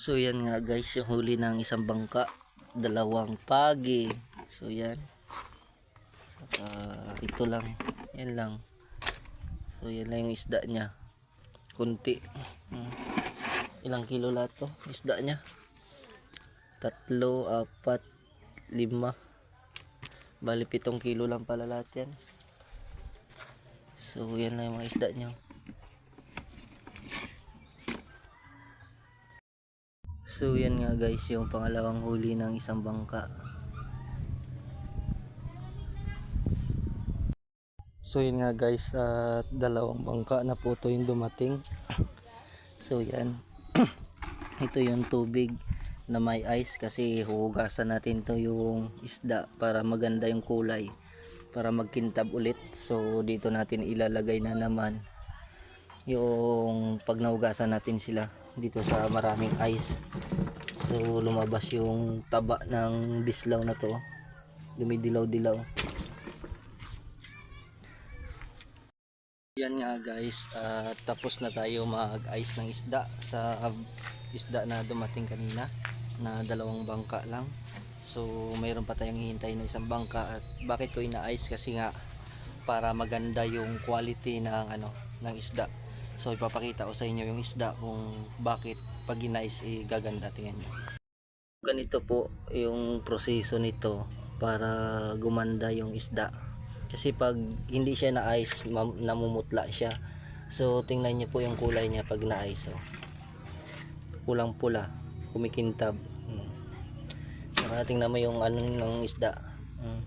So yan nga guys, yung huli ng isang bangka, dalawang pagi. So yan. Saka ito lang, yan lang. So yan lang yung isda niya. Kunti. Hmm. Ilang kilo lahat to? Isda niya. Tatlo, apat, lima. Bali pitong kilo lang pala lahat yan. So yan lang yung mga isda niya. So yan nga guys yung pangalawang huli ng isang bangka. So yun nga guys at dalawang bangka na po ito yung dumating. So yan. ito yung tubig na may ice kasi huhugasan natin to yung isda para maganda yung kulay para magkintab ulit. So dito natin ilalagay na naman yung pag nahugasan natin sila dito sa maraming ice. So lumabas yung taba ng bislaw na to. Dumidilaw-dilaw. Yan nga guys. At tapos na tayo mag-ice ng isda sa isda na dumating kanina na dalawang bangka lang. So mayroon pa tayong hihintay na isang bangka. At bakit ko ina-ice? Kasi nga para maganda yung quality ng ano ng isda So ipapakita ko sa inyo yung isda kung bakit pag ginais eh, gaganda tingnan nyo. Ganito po yung proseso nito para gumanda yung isda. Kasi pag hindi siya na-ice, mam- namumutla siya. So tingnan niyo po yung kulay niya pag na-ice. Oh. Pulang-pula, kumikintab. Hmm. Saka tingnan mo yung ano ng isda. Hmm.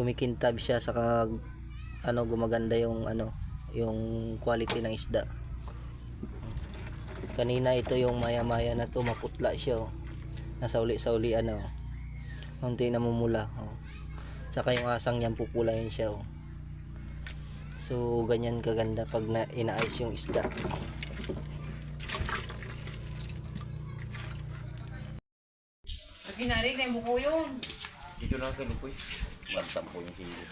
Kumikintab siya saka ano gumaganda yung ano yung quality ng isda kanina ito yung maya maya na to maputla siya oh. nasa uli sa uli ano konti namumula oh. saka yung asang niyan pupulayin siya oh. so ganyan kaganda pag na ina-ice yung isda Ginari na yung buko yun. Dito na kayo po. Bantam po yung sili.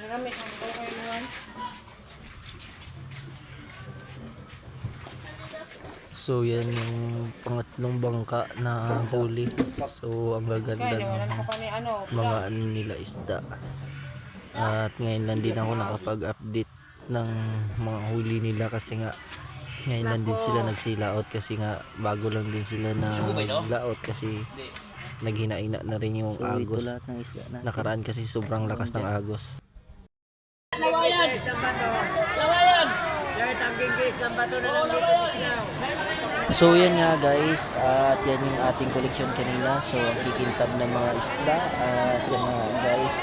Nagamit ang buko kayo naman. so yan yung pangatlong bangka na huli. So ang gaganda ng ano. mga ano nila isda. At ngayon lang din ako nakapag-update ng mga huli nila kasi nga ngayon lang din sila nagsilaot kasi nga bago lang din sila na laot kasi naghinaina na rin yung agos. nakaraan kasi sobrang lakas ng agos So yan nga guys, at yan yung ating collection kanina. So ang kikintab ng mga isda at yan nga guys,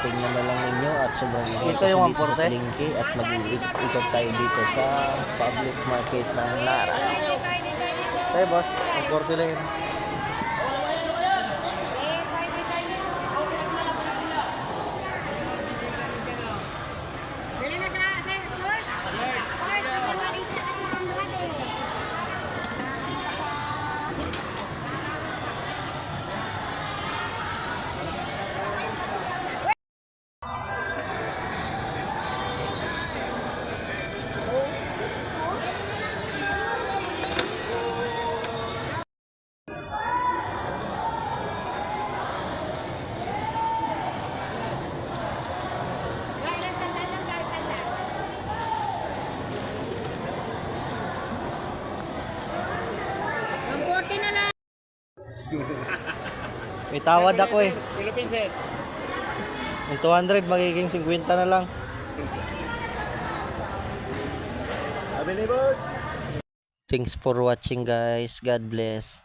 tingnan na lang ninyo at sobrang ingat Ito yung dito sa palengke at mag-iikot tayo dito sa public market ng Nara. Hey boss, ang porte lang yan. May tawad ako eh. Yung 200 magiging 50 na lang. Sabi ni boss. Thanks for watching guys. God bless.